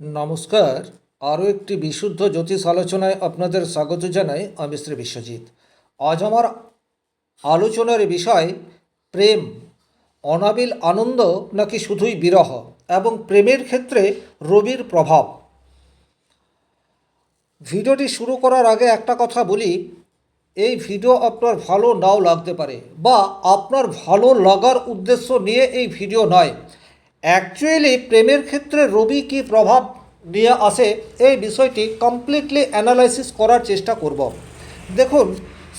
নমস্কার। আরও একটি বিশুদ্ধ জ্যোতিষ আলোচনায় আপনাদের স্বাগত জানাই আমি শ্রী বিশ্বজিৎ। আজ আমার আলোচনার বিষয়, প্রেম। অনাবিল আনন্দ নাকি শুধুই বিরহ এবং প্রেমের ক্ষেত্রে রবির প্রভাব? ভিডিওটি শুরু করার আগে একটা কথা বলি, এই ভিডিও আপনার ভালো নাও লাগতে পারে বা আপনার ভালো লাগার উদ্দেশ্য নিয়ে এই ভিডিও নয়। অ্যাকচুয়ালি প্রেমের ক্ষেত্রে রবি কী প্রভাব নিয়ে আসে, এই বিষয়টি কমপ্লিটলি অ্যানালাইসিস করার চেষ্টা করব। দেখুন,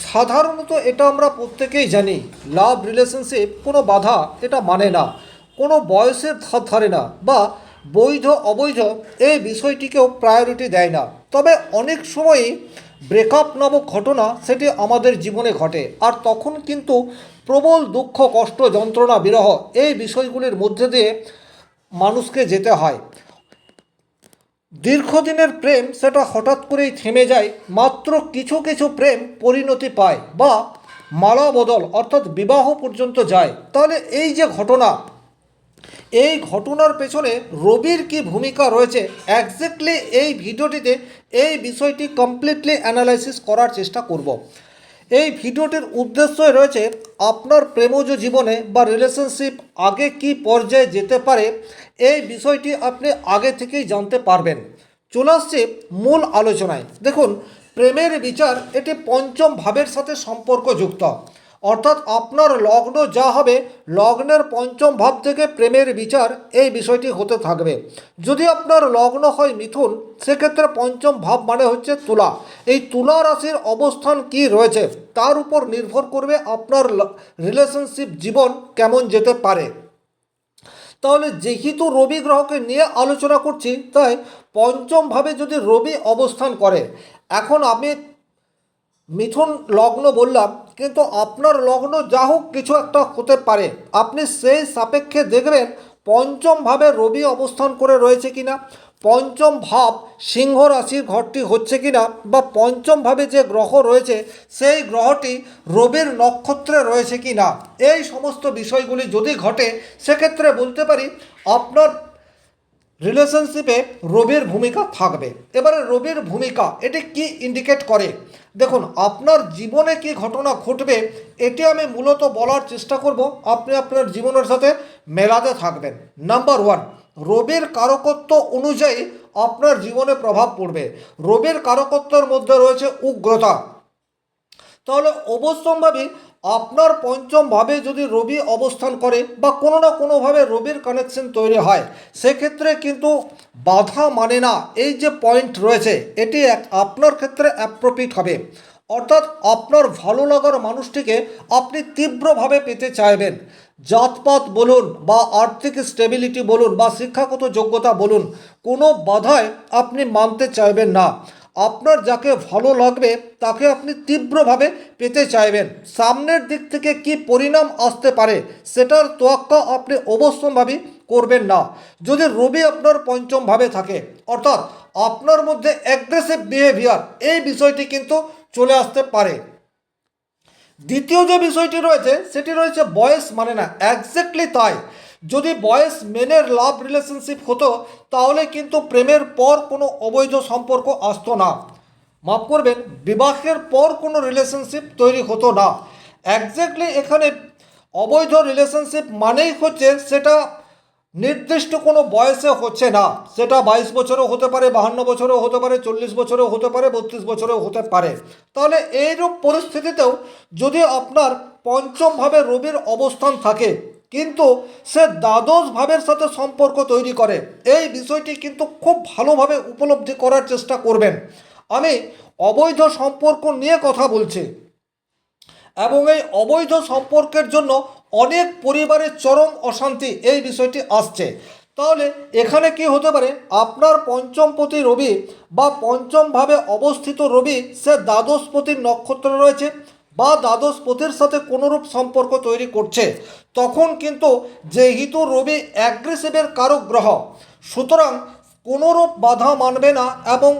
সাধারণত এটা আমরা প্রত্যেকেই জানি লাভ রিলেশনশিপ কোনো বাধা এটা মানে না, কোনো বয়সের ধার ধারে না বা বৈধ অবৈধ এই বিষয়টিকেও প্রায়োরিটি দেয় না। তবে অনেক সময়ই ব্রেকআপ নামক ঘটনা সেটি আমাদের জীবনে ঘটে, আর তখন কিন্তু প্রবল দুঃখ, কষ্ট, যন্ত্রণা, বিরহ এই বিষয়গুলির মধ্যে দিয়ে মানুষকে যেতে হয়। দীর্ঘদিনের প্রেম সেটা হঠাৎ করেই থেমে যায়, মাত্র কিছু কিছু প্রেম পরিণতি পায় বা মালা বদল অর্থাৎ বিবাহ পর্যন্ত যায়। তাহলে এই যে ঘটনা, এই ঘটনার পেছনে রবির কি ভূমিকা রয়েছে? একজ্যাক্টলি এই ভিডিওটিতে এই বিষয়টি কমপ্লিটলি অ্যানালাইসিস করার চেষ্টা করব। এই ভিডিওটির উদ্দেশ্যই রয়েছে আপনার প্রেমজ জীবনে বা রিলেশনশিপ আগে কি পর্যায়ে যেতে পারে, এই বিষয়টি আপনি আগে থেকেই জানতে পারবেন। চলে আসছে মূল আলোচনায়। দেখুন, প্রেমের বিচার এটি পঞ্চম ভাবের সাথে সম্পর্কযুক্ত। অর্থাৎ আপনার লগ্ন যা হবে, লগ্নের পঞ্চম ভাব থেকে প্রেমের বিচার এই বিষয়টি হতে থাকবে। যদি আপনার লগ্ন হয় মিথুন, সেক্ষেত্রে পঞ্চম ভাব মানে হচ্ছে তুলা। এই তুলা রাশির অবস্থান কি রয়েছে, তার উপর নির্ভর করবে আপনার রিলেশনশিপ জীবন কেমন যেতে পারে। তাহলে যেহেতু রবি গ্রহকে নিয়ে আলোচনা করছি, তাই পঞ্চমভাবে যদি রবি অবস্থান করে, এখন আমি মিথুন লগ্ন বললাম কিন্তু আপনার লগ্ন যা হোক কিছু একটা হতে পারে। আপনি সেই সাপেক্ষে দেখবেন পঞ্চমভাবে রবি অবস্থান করে রয়েছে কিনা, পঞ্চম ভাব সিংহ রাশির ঘরটি হচ্ছে কিনা বা পঞ্চমভাবে যে গ্রহ রয়েছে সেই গ্রহটি রবির নক্ষত্রে রয়েছে কিনা। এই সমস্ত বিষয়গুলি যদি ঘটে, সেক্ষেত্রে বলতে পারি আপনার রিলেশনশিপে রবির ভূমিকা থাকবে। এবারে রবির ভূমিকা, এটি কি ইন্ডিকেট করে? দেখুন, আপনার জীবনে কি ঘটনা ঘটবে, এটি আমি মূলত বলার চেষ্টা করব। আপনি আপনার জীবনের সাথে মেলাতে থাকবেন। নাম্বার ওয়ান রবির কারকত্ব অনুযায়ী আপনার জীবনে প্রভাব পড়বে। রবির কারকত্বের মধ্যে রয়েছে উগ্রতা। তাহলে অবশ্যম্ভাবী আপনার পঞ্চম ভাবে যদি রবি অবস্থান করে বা কোনো না কোনোভাবে রবির কানেকশন তৈরি হয়, সেক্ষেত্রে কিন্তু বাধা মানে না। এই যে পয়েন্ট রয়েছে, এটি এক আপনার ক্ষেত্রে অ্যাপ্রোপ্রিট হবে। অর্থাৎ আপনার ভালো লাগার মানুষটিকে আপনি তীব্রভাবে পেতে চাইবেন। জাতপাত বলুন বা আর্থিক স্টেবিলিটি বলুন বা শিক্ষাগত যোগ্যতা বলুন, কোনো বাধায় আপনি মানতে চাইবেন না। আপনার যাকে ভালো লাগবে, তাকে আপনি তীব্রভাবে পেতে চাইবেন। সামনের দিক থেকে কি পরিণাম আসতে পারে, সেটার তোয়াক্কা আপনি অবশ্যম্ভাবী করবেন না। যদি রবি আপনার পঞ্চমভাবে থাকে, অর্থাৎ আপনার মধ্যে অ্যাগ্রেসিভ বিহেভিয়ার এই বিষয়টি কিন্তু চলে আসতে পারে। দ্বিতীয় যে বিষয়টি রয়েছে, সেটি রয়েছে বয়স মানে না একজ্যাক্টলি তাই। যদি বয়স মেনের লাভ রিলেশনশিপ হতো, তাহলে কিন্তু প্রেমের পর কোনো অবৈধ সম্পর্ক আসতো না। মাফ করবেন, বিবাহের পর কোনো রিলেশনশিপ তৈরি হতো না। একজ্যাক্টলি এখানে অবৈধ রিলেশনশিপ মানেই হচ্ছে সেটা নির্দিষ্ট কোনো বয়সে হচ্ছে না। সেটা বাইশ বছরও হতে পারে, বাহান্ন বছরও হতে পারে, চল্লিশ বছরও হতে পারে, বত্রিশ বছরও হতে পারে। তাহলে এইরূপ পরিস্থিতিতেও যদি আপনার পঞ্চমভাবে রবির অবস্থান থাকে কিন্তু সে দ্বাদশ ভাবের সাথে সম্পর্ক তৈরি করে। এই বিষয়টি কিন্তু খুব ভালোভাবে উপলব্ধি করার চেষ্টা করবেন। আমি অবৈধ সম্পর্ক নিয়ে কথা বলছি এবং এই অবৈধ সম্পর্কের জন্য অনেক পরিবারের চরম অশান্তি এই বিষয়টি আসছে। তাহলে এখানে কি হতে পারে? আপনার পঞ্চমপতি রবি বা পঞ্চমভাবে অবস্থিত রবি সে দ্বাদশপতির নক্ষত্র রয়েছে। বা দ্বাদশপতির সাথে কোনোরূপ সম্পর্ক তৈরি করছে, তখন কিন্তু যেহেতু রবি অ্যাগ্রেসিভের কারক গ্রহ। সুতরাং কোনোরূপ বাধা মানবে না এবং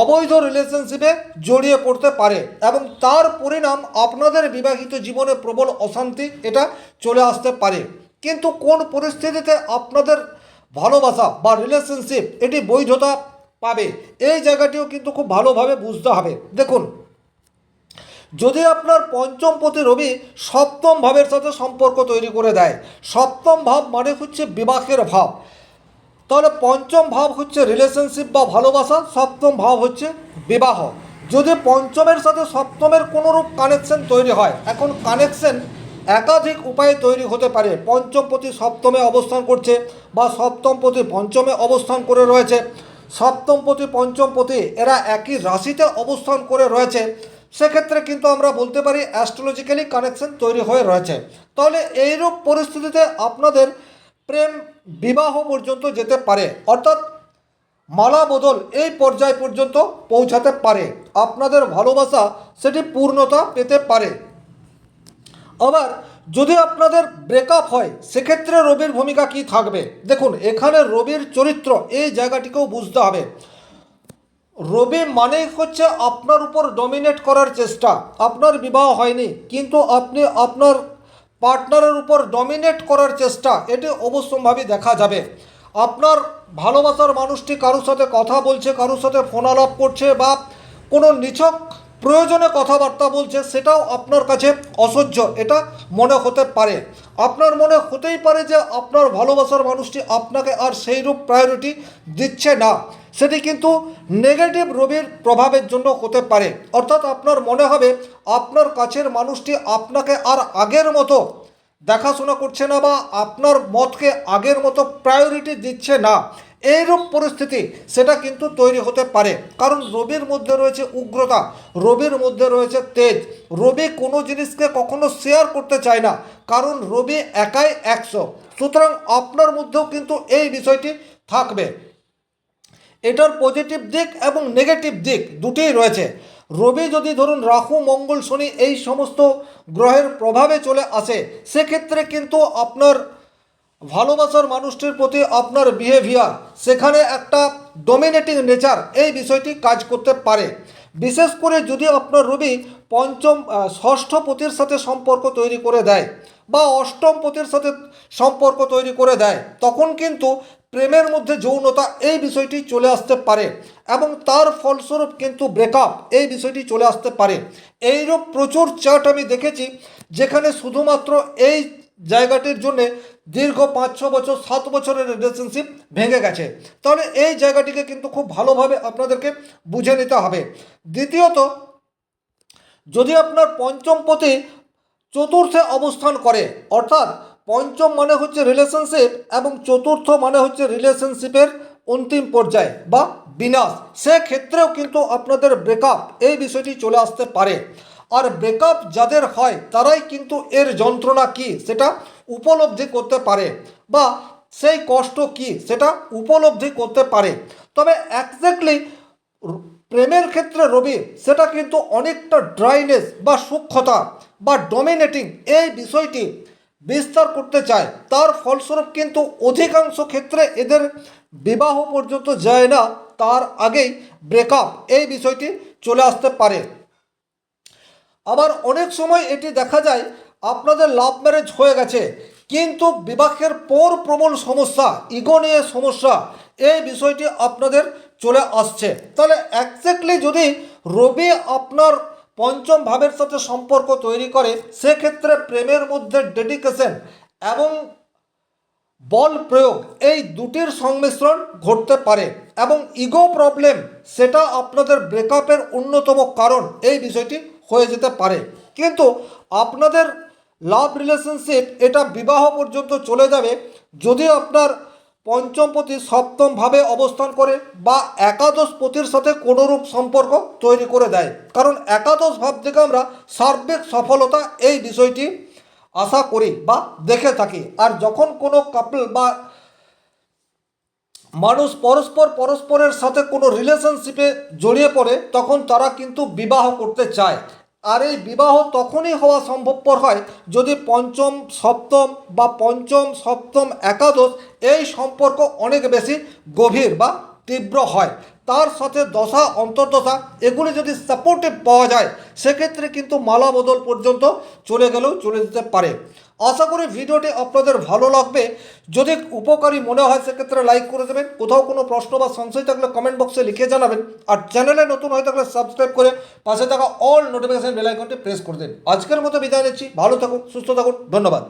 অবৈধ রিলেশনশিপে জড়িয়ে পড়তে পারে এবং তার পরিণাম আপনাদের বিবাহিত জীবনে প্রবল অশান্তি এটা চলে আসতে পারে। কিন্তু কোন পরিস্থিতিতে আপনাদের ভালোবাসা বা রিলেশনশিপ এটি বৈধতা পাবে, এই জায়গাটিও কিন্তু খুব ভালোভাবে বুঝতে হবে। দেখুন যদি আপনার পঞ্চম পতি রবি সপ্তম ভাবের সাথে সম্পর্ক তৈরি করে দেয়, সপ্তম ভাব মানে হচ্ছে বিবাহের ভাব। তাহলে পঞ্চম ভাব হচ্ছে রিলেশনশিপ বা ভালোবাসা, সপ্তম ভাব হচ্ছে বিবাহ। যদি পঞ্চমের সাথে সপ্তমের কোনোরূপ কানেকশন তৈরি হয়, এখন কানেকশন একাধিক উপায়ে তৈরি হতে পারে। পঞ্চম পতি সপ্তমে অবস্থান করছে বা সপ্তম পতি পঞ্চমে অবস্থান করে রয়েছে। সপ্তম পতি, পঞ্চম পতি, এরা একই রাশিতে অবস্থান করে রয়েছে। সেক্ষেত্রে কিন্তু আমরা বলতে পারি অ্যাস্ট্রোলজিক্যালি কানেকশন তৈরি হয়ে রয়েছে। তাহলে এইরূপ পরিস্থিতিতে আপনাদের প্রেম বিবাহ পর্যন্ত যেতে পারে, অর্থাৎ মালা বদল এই পর্যায় পর্যন্ত পৌঁছাতে পারে। আপনাদের ভালোবাসা সেটি পূর্ণতা পেতে পারে। আবার যদি আপনাদের ব্রেকআপ হয়, সেক্ষেত্রে রবির ভূমিকা কি থাকবে? দেখুন, এখানে রবির চরিত্র এই জায়গাটিকেও বুঝতে হবে। রবি মানে হচ্ছে আপনার উপর ডমিনেট করার চেষ্টা। আপনার বিবাহ হয়নি, কিন্তু আপনি আপনার পার্টনারের উপর ডমিনেট করার চেষ্টা, এটি অবশ্যভাবে দেখা যাবে। আপনার ভালোবাসার মানুষটি কারোর সাথে কথা বলছে, কারোর সাথে ফোন আলাপ করছে বা কোনো নিছক প্রয়োজনে কথাবার্তা বলছে, সেটাও আপনার কাছে অসহ্য, এটা মনে হতে পারে। আপনার মনে হতেই পারে যে আপনার ভালোবাসার মানুষটি আপনাকে আর সেইরূপ প্রায়োরিটি দিচ্ছে না। সেটি কিন্তু নেগেটিভ রবির প্রভাবের জন্য হতে পারে। অর্থাৎ আপনার মনে হবে, আপনার কাছের মানুষটি আপনাকে আর আগের মতো দেখাশোনা করছে না বা আপনার মতকে আগের মতো প্রায়োরিটি দিচ্ছে না। এইরূপ পরিস্থিতি সেটা কিন্তু তৈরি হতে পারে। কারণ রবির মধ্যে রয়েছে উগ্রতা, রবির মধ্যে রয়েছে তেজ। রবি কোনো জিনিসকে কখনো শেয়ার করতে চায় না, কারণ রবি একাই একশো। সুতরাং আপনার মধ্যেও কিন্তু এই বিষয়টি থাকবে। এটার পজিটিভ দিক এবং নেগেটিভ দিক দুটোই রয়েছে। রবি যদি ধরুন রাহু, মঙ্গল, শনি এই সমস্ত গ্রহের প্রভাবে চলে আসে, সেক্ষেত্রে কিন্তু আপনার ভালোবাসার মানুষটির প্রতি আপনার বিহেভিয়ার সেখানে একটা ডমিনেটিং নেচার এই বিষয়টি কাজ করতে পারে। বিশেষ করে যদি আপনার রবি পঞ্চম ষষ্ঠ পতির সাথে সম্পর্ক তৈরি করে দেয় বা অষ্টম পতির সাথে সম্পর্ক তৈরি করে দেয়, তখন কিন্তু প্রেমের মধ্যে যৌনতা এই বিষয়টি চলে আসতে পারে এবং তার ফলস্বরূপ কিন্তু ব্রেকআপ এই বিষয়টি চলে আসতে পারে। এইরূপ প্রচুর চার্ট আমি দেখেছি, যেখানে শুধুমাত্র এই জায়গাটির জন্য দীর্ঘ পাঁচ ছ বছর, সাত বছরের রিলেশনশিপ ভেঙে গেছে। তাহলে এই জায়গাটিকে কিন্তু খুব ভালোভাবে আপনাদেরকে বুঝে নিতে হবে। দ্বিতীয়ত, যদি আপনার পঞ্চম পতি চতুর্থে অবস্থান করে, অর্থাৎ পঞ্চম মানে হচ্ছে রিলেশনশিপ এবং চতুর্থ মানে হচ্ছে রিলেশনশিপের অন্তিম পর্যায়ে বা বিনাশ। সেক্ষেত্রেও কিন্তু আপনাদের ব্রেকআপ এই বিষয়টি চলে আসতে পারে। আর ব্রেকআপ যাদের হয়, তারাই কিন্তু এর যন্ত্রণা কি, সেটা উপলব্ধি করতে পারে বা সেই কষ্ট কি, সেটা উপলব্ধি করতে পারে। তবে একজ্যাক্টলি প্রেমের ক্ষেত্রে রবি, সেটা কিন্তু অনেকটা ড্রাইনেস বা সূক্ষ্মতা বা ডমিনেটিং এই বিষয়টি বিস্তার করতে চায়। তার ফলস্বরূপ কিন্তু অধিকাংশ ক্ষেত্রে এদের বিবাহ পর্যন্ত যায় না, তার আগেই ব্রেকআপ এই বিষয়টি চলে আসতে পারে। আবার অনেক সময় এটি দেখা যায় আপনাদের লাভ ম্যারেজ হয়ে গেছে, কিন্তু বিবাহের পর প্রবল সমস্যা ইগো নিয়ে সমস্যা, এই বিষয়টি আপনাদের চলে আসছে। তাহলে একজ্যাক্টলি যদি রবি আপনার পঞ্চম ভাবের সাথে সম্পর্ক তৈরি করে, সেক্ষেত্রে প্রেমের মধ্যে ডেডিকেশন এবং বল প্রয়োগ, এই দুটির সংমিশ্রণ ঘটতে পারে। এবং ইগো প্রবলেম সেটা আপনাদের ব্রেকআপের অন্যতম কারণ। এই বিষয়টি হয়ে যেতে পারে। কিন্তু আপনাদের লাভ রিলেশনশিপ এটা বিবাহ পর্যন্ত চলে যাবে যদি আপনার পঞ্চম পতি সপ্তম অবস্থান করে বা একাদশ পতির সাথে কোনোরূপ সম্পর্ক তৈরি করে দেয়। কারণ একাদশ ভাব থেকে আমরা সার্বিক সফলতা এই বিষয়টি আশা করি বা দেখে থাকি। আর যখন কোনো কাপল বা মানুষ পরস্পর পরস্পরের সাথে কোনো রিলেশনশিপে জড়িয়ে পড়ে, তখন তারা কিন্তু বিবাহ করতে চায়। আর এই বিবাহ তখনই হওয়া সম্ভবপর হয় যদি পঞ্চম, সপ্তম বা পঞ্চম, সপ্তম, একাদশ এই সম্পর্ক অনেক বেশি গভীর বা তীব্র হয়। তার সাথে দশা, অন্তর্দশা এগুলি যদি সাপোর্টিভ পাওয়া যায়, সেক্ষেত্রে কিন্তু মালা বদল পর্যন্ত চলে গেলেও চলে যেতে পারে। আশা করি ভিডিওটি আপনাদের ভালো লাগবে। যদি উপকারী মনে হয়, সেক্ষেত্রে লাইক করে দেবেন। কোথাও কোনো প্রশ্ন বা সংশয় থাকলে কমেন্ট বক্সে লিখে জানাবেন। আর চ্যানেলে নতুন হয়ে থাকলে সাবস্ক্রাইব করে পাশে থাকা অল নোটিফিকেশন বেল আইকনটি প্রেস করে দিন। আজকের মতো বিদায় নিচ্ছি। ভালো থাকুন, সুস্থ থাকুন। ধন্যবাদ।